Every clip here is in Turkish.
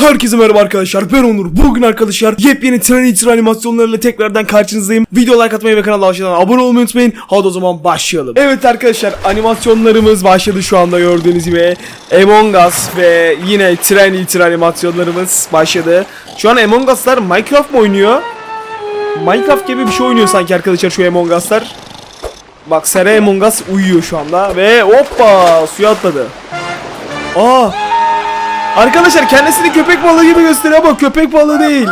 Herkese merhaba arkadaşlar ben Onur. Bugün arkadaşlar yepyeni tren itira animasyonlarıyla tekrardan karşınızdayım. Video like atmayı ve kanala aşağıdan abone olmayı unutmayın. Hadi o zaman başlayalım. Evet arkadaşlar animasyonlarımız başladı şu anda gördüğünüz gibi. Among Us ve yine tren itira animasyonlarımız başladı. Şu an Among Us'lar Minecraft mı oynuyor? Minecraft gibi bir şey oynuyor sanki arkadaşlar şu Among Us'lar. Bak Sera Among Us uyuyor şu anda ve hoppa suya atladı. Aa Arkadaşlar kendisini köpek balığı gibi gösteriyor ama köpek balığı değil.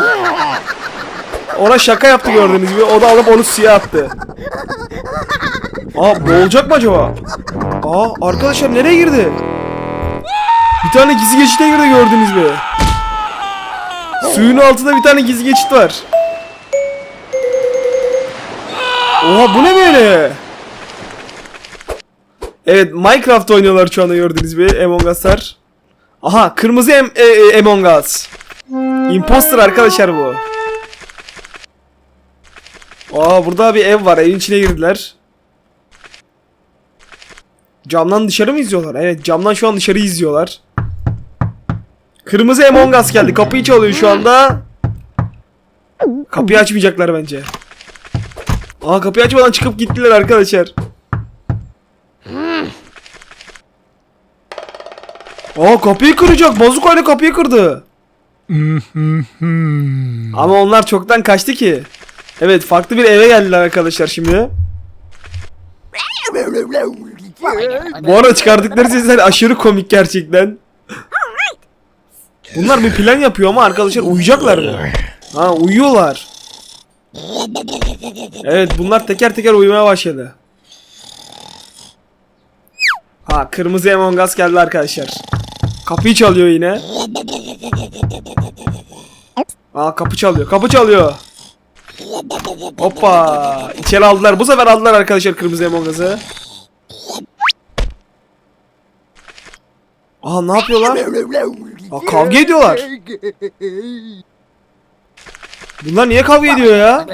Ona şaka yaptı gördüğünüz gibi. O da alıp onu suya attı. Aa boğulacak mı acaba? Aa arkadaşlar nereye girdi? Bir tane gizli geçite girdi gördüğünüz gibi. Suyun altında bir tane gizli geçit var. Oha bu ne böyle? Evet Minecraft oynuyorlar şu anda gördüğünüz gibi Among Us'lar. Aha kırmızı em e, e, Among Us. Imposter arkadaşlar bu. Aa burada bir ev var. Evin içine girdiler. Camdan dışarı mı izliyorlar? Evet camdan şu an dışarı izliyorlar. Kırmızı Among Us geldi. Kapıyı çalıyor şu anda. Kapıyı açmayacaklar bence. Aa kapıyı açmadan çıkıp gittiler arkadaşlar. Aa kapıyı kıracak. Bazukayla kapıyı kırdı. Ama onlar çoktan kaçtı ki. Evet farklı bir eve geldiler arkadaşlar şimdi. Bu arada çıkardıkları sesler aşırı komik gerçekten. Bunlar bir plan yapıyor ama arkadaşlar uyuyacaklar mı? Ha uyuyorlar. Evet bunlar teker teker uyumaya başladı. Ha kırmızı Among Us geldi arkadaşlar. Kapıyı çalıyor yine. Aa kapı çalıyor. Kapı çalıyor. Hoppa. İçeri aldılar. Bu sefer aldılar arkadaşlar kırmızı Among Us'ı. Aa ne yapıyorlar? Aa kavga ediyorlar. Bunlar niye kavga ediyor ya?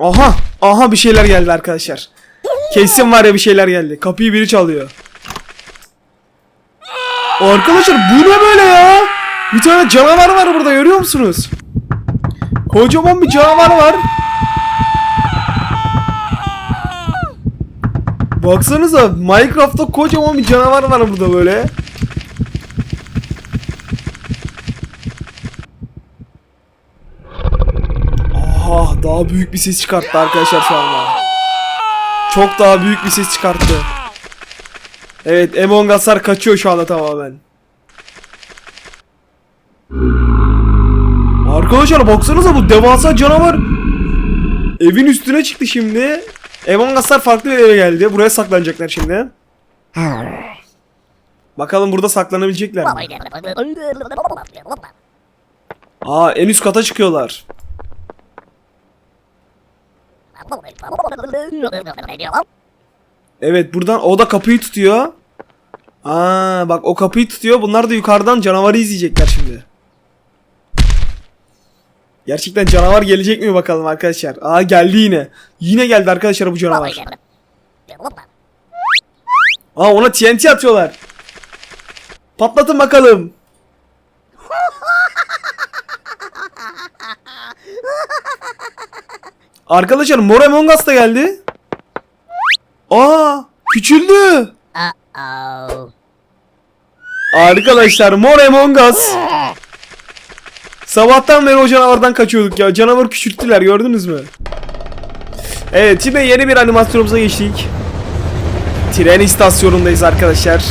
Aha. Aha bir şeyler geldi arkadaşlar. Kesin var ya bir şeyler geldi. Kapıyı biri çalıyor. Arkadaşlar bu ne böyle ya? Bir tane canavar var burada görüyor musunuz? Kocaman bir canavar var. Baksanıza Minecraft'ta kocaman bir canavar var burada böyle. Aha daha büyük bir ses çıkarttı arkadaşlar şu anda. Çok daha büyük bir ses çıkarttı. Evet Among Us'lar kaçıyor şu anda tamamen. Arkadaşlar baksanıza bu devasa canavar evin üstüne çıktı şimdi. Among Us'lar farklı bir eve geldi. Buraya saklanacaklar şimdi. Bakalım burada saklanabilecekler mi? Aa en üst kata çıkıyorlar. Evet buradan o da kapıyı tutuyor. Aa bak o kapıyı tutuyor. Bunlar da yukarıdan canavarı izleyecekler şimdi. Gerçekten canavar gelecek mi bakalım arkadaşlar. Aa geldi yine. Yine geldi arkadaşlar bu canavar. Aa ona TNT atıyorlar. Patlatın bakalım. Arkadaşlar Mor Among Us da geldi. Aa küçüldü. Uh-oh. Arkadaşlar Mor Among Us. Sabahtan beri o canavardan kaçıyorduk ya. Canavarı küçülttüler gördünüz mü? Evet şimdi yeni bir animasyonumuza geçtik. Tren istasyonundayız arkadaşlar.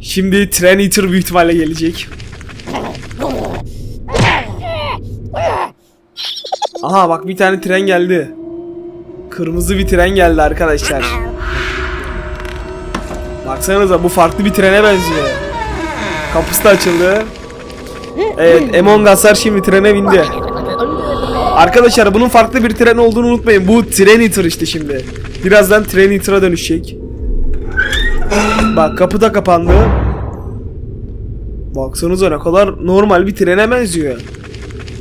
Şimdi Tren Eater büyük ihtimalle gelecek. Aha bak bir tane tren geldi. Kırmızı bir tren geldi arkadaşlar. Baksanıza bu farklı bir trene benziyor. Kapısı da açıldı. Evet Among Us'lar şimdi trene bindi. Arkadaşlar bunun farklı bir tren olduğunu unutmayın. Bu Tren Eater işte şimdi. Birazdan Tren Eater'a dönüşecek. Bak kapı da kapandı. Baksanıza ne kadar normal bir trene benziyor.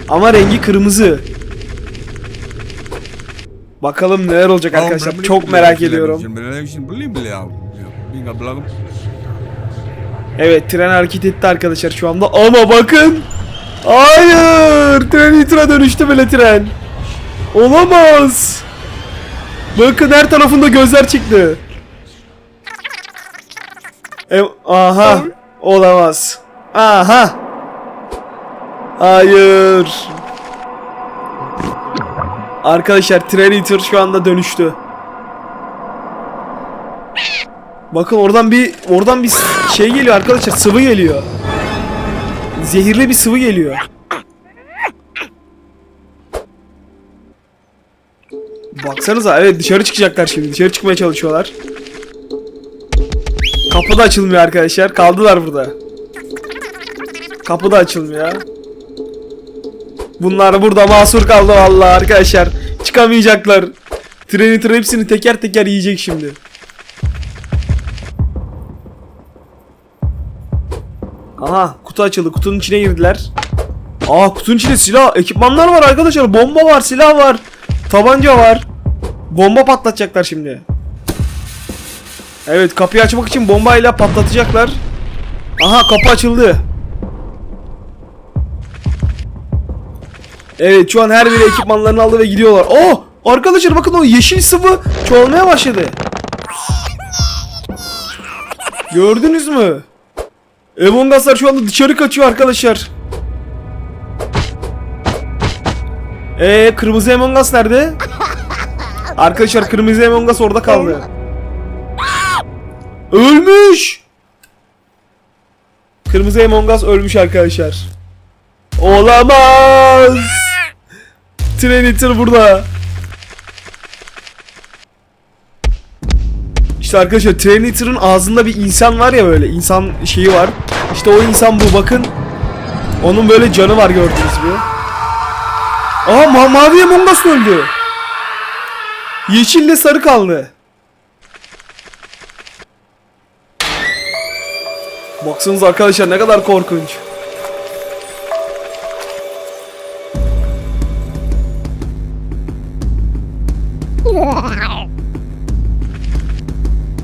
Ama rengi kırmızı. Bakalım neler olacak arkadaşlar. Çok merak ediyorum. Belakang. Evet tren hareket etti arkadaşlar şu anda ama bakın. Hayır tren nitra dönüştü böyle tren. Olamaz. Bakın her tarafında gözler çıktı. E, aha olamaz. Aha. Hayır. Arkadaşlar tren Eater şu anda dönüştü. Bakın oradan bir oradan bir şey geliyor arkadaşlar sıvı geliyor. Zehirli bir sıvı geliyor. Baksanıza evet dışarı çıkacaklar şimdi. Dışarı çıkmaya çalışıyorlar. Kapı da açılmıyor arkadaşlar. Kaldılar burada. Kapı da açılmıyor. Bunlar burada mahsur kaldı vallahi arkadaşlar. Çıkamayacaklar. Treni tren hepsini teker teker yiyecek şimdi. Aha kutu açıldı. Kutunun içine girdiler. Aa kutunun içinde silah, ekipmanlar var arkadaşlar. Bomba var, silah var. Tabanca var. Bomba patlatacaklar şimdi. Evet kapıyı açmak için bombayla patlatacaklar. Aha kapı açıldı. Evet şu an her biri ekipmanlarını aldı ve gidiyorlar. Oh! Arkadaşlar bakın o yeşil sıvı çoğalmaya başladı. Gördünüz mü? Among Us'lar şu anda dışarı kaçıyor arkadaşlar. Ee kırmızı Among Us nerede? Arkadaşlar kırmızı Among Us orada kaldı. Ölmüş. Kırmızı Among Us ölmüş arkadaşlar. Olamaz. Trenitor burada. İşte arkadaşlar Trinitor'ın ağzında bir insan var ya böyle insan şeyi var. İşte o insan bu bakın. Onun böyle canı var gördünüz mü? Aa ma mavi Among öldü. Yeşille sarı kaldı. Baksanıza arkadaşlar ne kadar korkunç.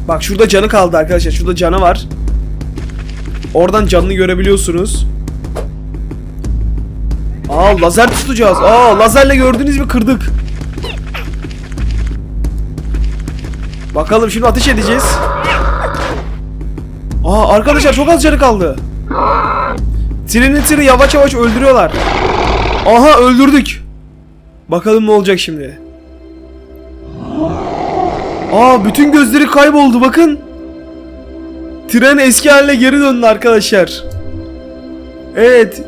Bak şurada canı kaldı arkadaşlar. Şurada canı var. Oradan canını görebiliyorsunuz. Aa lazer tutacağız. Aa lazerle gördünüz mü kırdık. Bakalım şimdi ateş edeceğiz. Aa arkadaşlar çok az canı kaldı. Trinityr'ı yavaş yavaş öldürüyorlar. Aha öldürdük. Bakalım ne olacak şimdi. Aa bütün gözleri kayboldu bakın. Tren eski haline geri döndü arkadaşlar. Evet.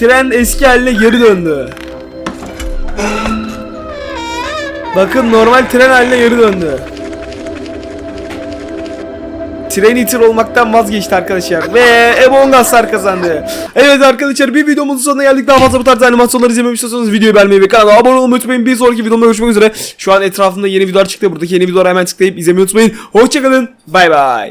Tren eski haline geri döndü. Bakın normal tren haline geri döndü. Tren Eater olmaktan vazgeçti arkadaşlar. Ve Among Us'lar kazandı. Evet arkadaşlar bir videomuzun sonuna geldik. Daha fazla bu tarz animasyonları izlemeyi istiyorsanız videoyu beğenmeyi ve kanala abone olmayı unutmayın. Bir sonraki videomda görüşmek üzere. Şu an etrafında yeni videolar çıktı. Buradaki yeni videolara hemen tıklayıp izlemeyi unutmayın. Hoşçakalın. Bay bay.